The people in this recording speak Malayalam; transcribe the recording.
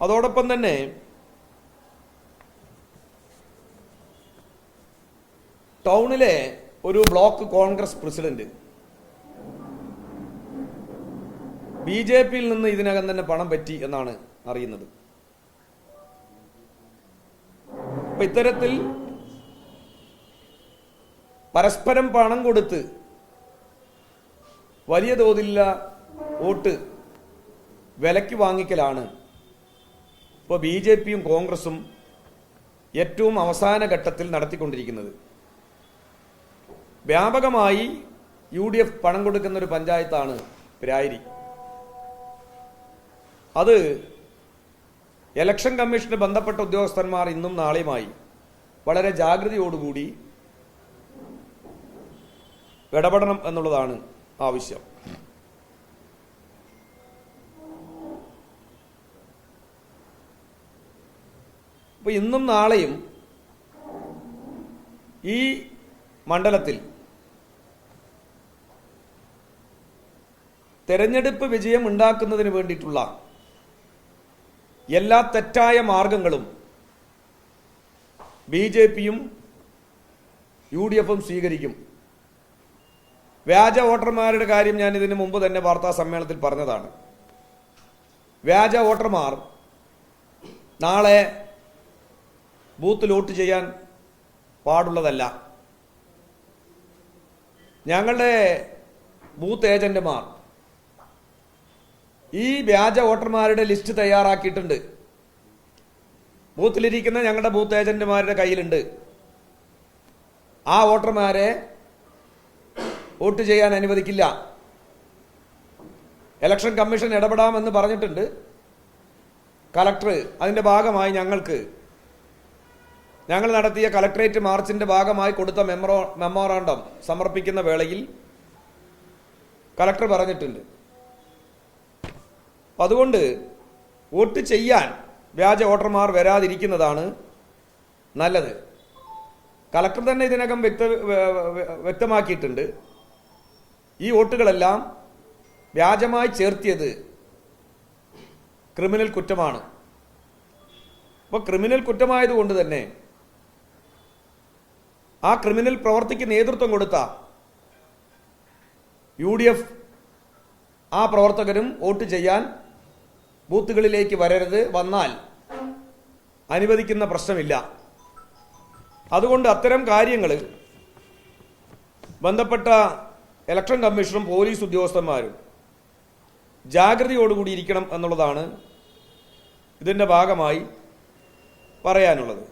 അതോടൊപ്പം തന്നെ ടൗണിലെ ഒരു block Congress president B J പിയിൽ നിന്ന് ഇതിനകം തന്നെ പണം പറ്റി എന്നാണ് അറിയുന്നത്. അപ്പൊ ഇത്തരത്തിൽ പരസ്പരം പണം കൊടുത്ത് വലിയ തോതിലുള്ള വോട്ട് വിലയ്ക്ക് വാങ്ങിക്കലാണ് ഇപ്പോൾ ബി ജെ പിയും കോൺഗ്രസും ഏറ്റവും അവസാന ഘട്ടത്തിൽ നടത്തിക്കൊണ്ടിരിക്കുന്നത്. വ്യാപകമായി യു ഡി എഫ് പണം കൊടുക്കുന്ന ഒരു പഞ്ചായത്താണ് പിരായിരി. അത് ഇലക്ഷൻ കമ്മീഷന് ബന്ധപ്പെട്ട ഉദ്യോഗസ്ഥന്മാർ ഇന്നും നാളെയുമായി വളരെ ജാഗ്രതയോടുകൂടി ഇടപെടണം എന്നുള്ളതാണ് ആവശ്യം. അപ്പൊ ഇന്നും നാളെയും ഈ മണ്ഡലത്തിൽ തെരഞ്ഞെടുപ്പ് വിജയം ഉണ്ടാക്കുന്നതിന് വേണ്ടിയിട്ടുള്ള എല്ലാ തെറ്റായ മാർഗങ്ങളും ബി ജെ പിയും യു ഡി എഫും സ്വീകരിക്കും. വ്യാജ വോട്ടർമാരുടെ കാര്യം ഞാൻ ഇതിനു മുമ്പ് തന്നെ വാർത്താ സമ്മേളനത്തിൽ പറഞ്ഞതാണ്. വ്യാജ വോട്ടർമാർ നാളെ ബൂത്തിൽ ലോട്ട് ചെയ്യാൻ പാടുള്ളതല്ല. ഞങ്ങളുടെ ബൂത്ത് ഏജന്റുമാർ ഈ വ്യാജ വോട്ടർമാരുടെ ലിസ്റ്റ് തയ്യാറാക്കിയിട്ടുണ്ട്. ബൂത്തിലിരിക്കുന്ന ഞങ്ങളുടെ ബൂത്ത് ഏജന്റുമാരുടെ കയ്യിലുണ്ട്. ആ വോട്ടർമാരെ വോട്ട് ചെയ്യാൻ അനുവദിക്കില്ല. ഇലക്ഷൻ കമ്മീഷൻ ഇടപെടാമെന്ന് പറഞ്ഞിട്ടുണ്ട്. കലക്ടർ അതിന്റെ ഭാഗമായി ഞങ്ങൾക്ക് ഞങ്ങൾ നടത്തിയ കലക്ട്രേറ്റ് മാർച്ചിന്റെ ഭാഗമായി കൊടുത്ത മെമ്മറോ മെമ്മോറാണ്ടം സമർപ്പിക്കുന്ന വേളയിൽ കലക്ടർ പറഞ്ഞിട്ടുണ്ട്. അതുകൊണ്ട് വോട്ട് ചെയ്യാൻ വ്യാജ വോട്ടർമാർ വരാതിരിക്കുന്നതാണ് നല്ലത്. കലക്ടർ തന്നെ ഇതിനകം വ്യക്ത വ്യക്തമാക്കിയിട്ടുണ്ട്. ഈ വോട്ടുകളെല്ലാം വ്യാജമായി ചേർത്തിയത് ക്രിമിനൽ കുറ്റമാണ്. അപ്പോൾ ക്രിമിനൽ കുറ്റമായതുകൊണ്ട് തന്നെ ആ ക്രിമിനൽ പ്രവർത്തിക്ക് നേതൃത്വം കൊടുത്ത യു ഡി എഫ് ആ പ്രവർത്തകരും വോട്ട് ചെയ്യാൻ ബൂത്തുകളിലേക്ക് വരരുത് വന്നാൽ അനുവദിക്കുന്ന പ്രശ്നമില്ല. അതുകൊണ്ട് അത്തരം കാര്യങ്ങൾ ബന്ധപ്പെട്ട ഇലക്ഷൻ കമ്മീഷനും പോലീസ് ഉദ്യോഗസ്ഥന്മാരും ജാഗ്രതയോടുകൂടി ഇരിക്കണം എന്നുള്ളതാണ് ഇതിന്റെ ഭാഗമായി പറയാനുള്ളത്.